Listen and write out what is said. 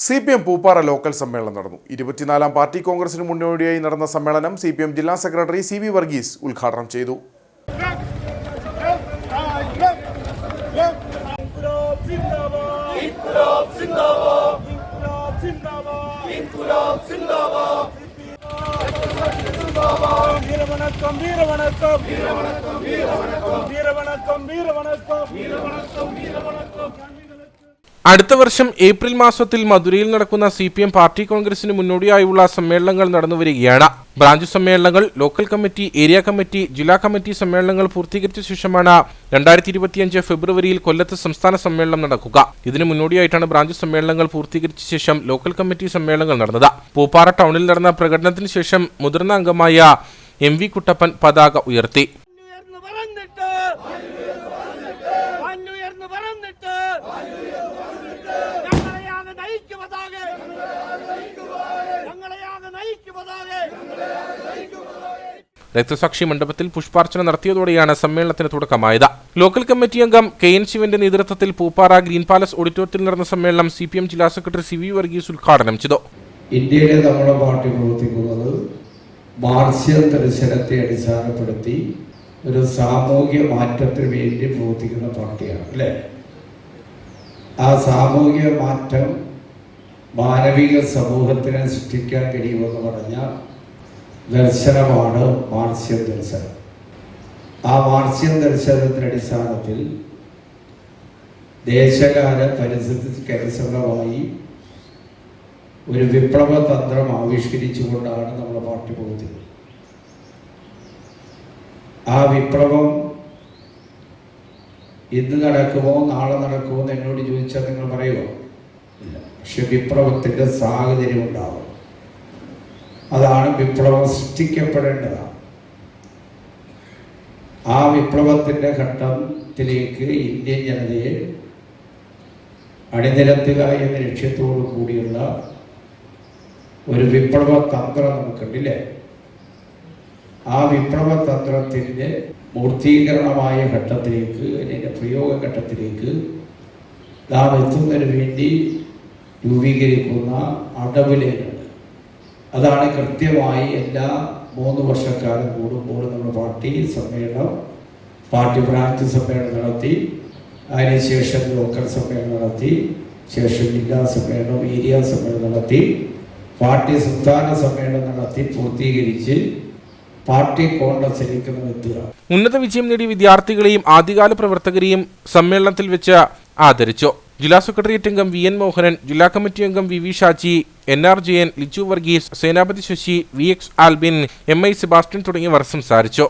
C P M Pooppara local സമ്മേളനം നടന്നു ഇരുപത്തിനാലാം പാർട്ടി കോൺഗ്രസിന് മുന്നോടിയായി നടന്ന സമ്മേളനം സി പി എം ജില്ലാ സെക്രട്ടറി സി വി വർഗീസ് ഉദ്ഘാടനം ചെയ്തു അടുത്ത വർഷം ഏപ്രിൽ മാസത്തിൽ മധുരയിൽ നടക്കുന്ന സി പി എം പാർട്ടി കോൺഗ്രസിന് മുന്നോടിയായുള്ള സമ്മേളനങ്ങൾ നടന്നുവരികയാണ് ബ്രാഞ്ച് സമ്മേളനങ്ങൾ ലോക്കൽ കമ്മിറ്റി ഏരിയ കമ്മിറ്റി ജില്ലാ കമ്മിറ്റി സമ്മേളനങ്ങൾ പൂർത്തീകരിച്ച ശേഷമാണ് രണ്ടായിരത്തി ഇരുപത്തിയഞ്ച് ഫെബ്രുവരിയിൽ കൊല്ലത്ത് സംസ്ഥാന സമ്മേളനം നടക്കുക. ഇതിനു മുന്നോടിയായിട്ടാണ് ബ്രാഞ്ച് സമ്മേളനങ്ങൾ പൂർത്തീകരിച്ച ശേഷം ലോക്കൽ കമ്മിറ്റി സമ്മേളനങ്ങൾ നടന്നത്. പൂപ്പാറ ടൗണിൽ നടന്ന പ്രകടനത്തിന് ശേഷം മുതിർന്ന അംഗമായ എം വി കുട്ടപ്പൻ പതാക ഉയർത്തി. രക്തസാക്ഷി മണ്ഡപത്തിൽ പുഷ്പാർച്ചന നടത്തിയതോടെയാണ് സമ്മേളനത്തിന് തുടക്കമായത്. ലോക്കൽ കമ്മിറ്റി അംഗം കെ എൻ ശിവന്റെ നേതൃത്വത്തിൽ പൂപ്പാറ ഗ്രീൻ പാലസ് ഓഡിറ്റോറിയത്തിൽ നടന്ന സമ്മേളനം സി ജില്ലാ സെക്രട്ടറി സി വി വർഗീസ് ഉദ്ഘാടനം ചെയ്തു. ഇന്ത്യയിലെ നമ്മുടെ പാർട്ടി പ്രവർത്തിക്കുന്നത് മാർസ്യ ദർശനത്തെ അടിസ്ഥാനപ്പെടുത്തി ഒരു സാമൂഹ്യ മാറ്റത്തിന് വേണ്ടി പ്രവർത്തിക്കുന്ന പാർട്ടിയാണ് അല്ലേ? ആ സാമൂഹിക മാറ്റം മാനവിക സമൂഹത്തിനെ സൃഷ്ടിക്കാൻ കഴിയുമെന്ന് പറഞ്ഞ ദർശനമാണ് മാർസ്യ ദർശനം. ആ മാർസ്യ ദർശനത്തിന്റെ അടിസ്ഥാനത്തിൽ ദേശകാല പരിസ്ഥിതിക്ക് അനുസൃതമായി ഒരു വിപ്ലവ തന്ത്രം ആവിഷ്കരിച്ചുകൊണ്ടാണ് നമ്മുടെ പാർട്ടി പോകുന്നത്. ആ വിപ്ലവം ഇന്ന് നടക്കുമോ നാളെ നടക്കുമോ എന്ന് എന്നോട് ചോദിച്ചാൽ നിങ്ങൾ പറയുമോ? ഇല്ല. പക്ഷെ വിപ്ലവത്തിന്റെ സാഹചര്യം ഉണ്ടാവും. അതാണ് വിപ്ലവം സൃഷ്ടിക്കപ്പെടേണ്ടതാണ് ആ വിപ്ലവത്തിന്റെ ഘട്ടത്തിലേക്ക് ഇന്ത്യൻ ജനതയെ അണിനിരത്തുക എന്ന ലക്ഷ്യത്തോടു കൂടിയുള്ള ഒരു വിപ്ലവ തന്ത്രം നമുക്കുണ്ടല്ലേ ആ വിപ്ലവ തന്ത്രത്തിന്റെ മൂർത്തീകരണമായ ഘട്ടത്തിലേക്ക് അതിന്റെ പ്രയോഗ ഘട്ടത്തിലേക്ക് നാം എത്തുന്നതിന് വേണ്ടി രൂപീകരിക്കുന്ന അടവിലേനുണ്ട് അതാണ് കൃത്യമായി എല്ലാ മൂന്ന് വർഷക്കാലം കൂടുമ്പോൾ നമ്മൾ പാർട്ടി സമ്മേളനം പാർട്ടി ബ്രാഞ്ച് സമ്മേളനം നടത്തി അതിനുശേഷം ലോക്കൽ സമ്മേളനം നടത്തി ശേഷം ജില്ലാ സമ്മേളനം ഏരിയ സമ്മേളനം നടത്തി പാർട്ടി സംസ്ഥാന സമ്മേളനം നടത്തി പൂർത്തീകരിച്ച് പാർട്ടി കോൺഗ്രസിലേക്ക് ഉന്നത വിജയം നേടിയ വിദ്യാർത്ഥികളെയും ആദ്യകാല പ്രവർത്തകരെയും സമ്മേളനത്തിൽ വെച്ച് ആദരിച്ചു. ജില്ലാ സെക്രട്ടേറിയറ്റ് അംഗം വി എൻ മോഹനൻ ജില്ലാ കമ്മിറ്റി അംഗം V V Shaji N R Jayan Lichu Varghese Senapathi Sasi V X Albin M I Sebastian തുടങ്ങിയവർ സംസാരിച്ചു.